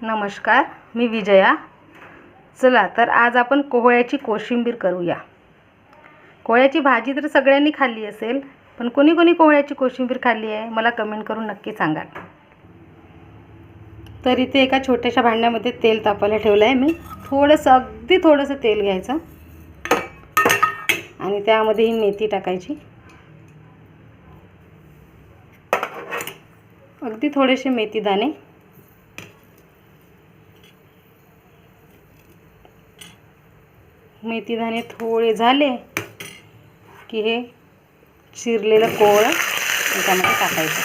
नमस्कार मी विजया. चला तर आज आपण कोहळ्याची कोशिंबीर करूया. कोहळ्याची भाजी तर सगळ्यांनी खाल्ली असेल पण कोणी कोणी कोहळ्याची कोशिंबीर खाल्ली आहे मला कमेंट करून नक्की सांगाल. तर इथे एका छोट्याशा भांड्यामध्ये तेल तापायला ठेवलं आहे मी. थोडंसं अगदी थोडंसं तेल घ्यायचं. आणि त्यामध्ये ही मेथी टाकायची. अगदी थोडेसे मेथी मेथीदाणे मेथी दाणे थोडे झाले की हे चिरलेलं कोळ त्यामध्ये टाकायचं.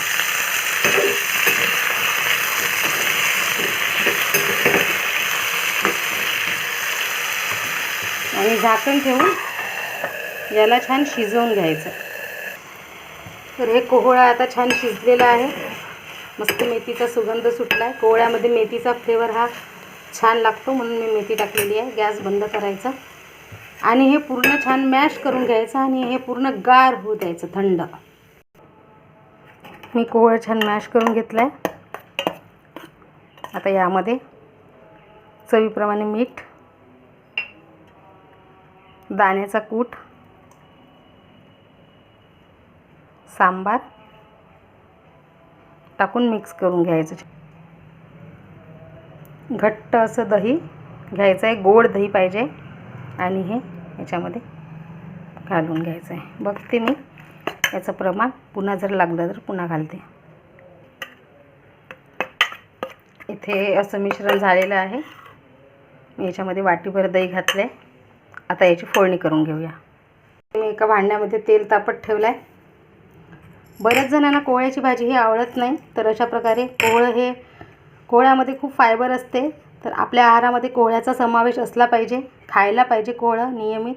आणि झाकण ठेवून याला छान शिजवून घ्यायचं. तर हे कोहळा आता छान शिजलेला आहे. मस्त मेथीचा सुगंध सुटला आहे कोहळ्यामध्ये मेथीचा फ्लेवर हा छान लागतो म्हणून मी मेथी टाकलेली आहे. गॅस बंद करायचा. आणि हे पूर्ण छान मॅश करून घ्यायचं आणि हे पूर्ण गार होऊ द्यायचं थंड. मी कोहळं छान मॅश करून घेतलं आहे आता यामध्ये चवीप्रमाणे मीठ दाण्याचा कूट सांबार टाकून मिक्स करून घ्यायचं. घट्ट असं दही घ्यायचं आहे गोड दही पाहिजे. आणि हे याच्यामध्ये घालून घ्यायचं आहे. बघते मी. याचं प्रमाण पुन्हा जर लागलं तर पुन्हा घालते. इथे असं मिश्रण झालेलं आहे. मी याच्यामध्ये वाटीभर दही घातलं आहे आता याची फोडणी करून घेऊया. मी एका भांड्यामध्ये तेल तापत ठेवलं आहे बऱ्याच जणांना कोळ्याची भाजी ही आवडत नाही तर अशा प्रकारे कोहळं हे कोळ्यामध्ये खूप फायबर असते. तर आपल्या आहारामध्ये कोहळ्याचा समावेश असला पाहिजे खायला पाहिजे कोहळं नियमित.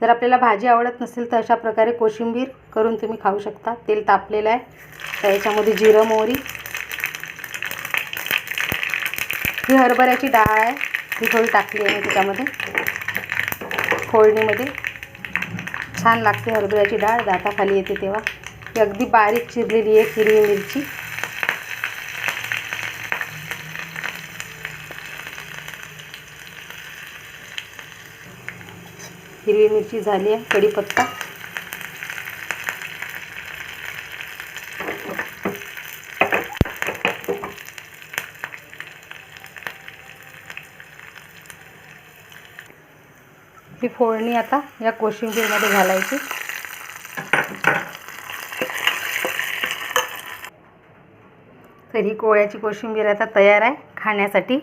जर आपल्याला भाजी आवडत नसेल तर अशा प्रकारे कोशिंबीर करून तुम्ही खाऊ शकता. तेल तापलेलं आहे. तर याच्यामध्ये जिरं मोहरी. ही हरभऱ्याची डाळ आहे. ही थोडी टाकली आहे त्याच्यामध्ये. फोडणीमध्ये. छान लागते हरभऱ्याची डाळ. दाताखाली येते तेव्हा. ही अगदी बारीक चिरलेली आहे हिरवी मिरची. हिरवी मिरची झाली आहे कढीपत्ता. ही फोडणी आता या कोशिंबीरमध्ये घालायची. तर ही कोळ्याची कोशिंबीर आता तयार आहे खाण्यासाठी.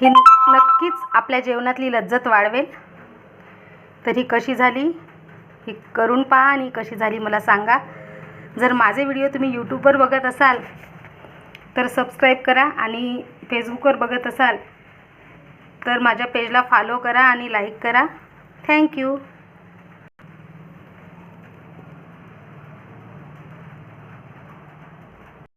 ही नक्कीच आपल्या जेवणातली लज्जत वाढवेल. तर ही कशी झाली? ही करून पहा आणि कशी झाली मला सांगा. जर माझे व्हिडिओ तुम्ही यूट्यूबवर बघत असाल तर सबस्क्राईब करा आणि फेसबुकवर बघत असाल तर माझ्या पेजला फॉलो करा आणि लाईक करा. थँक्यू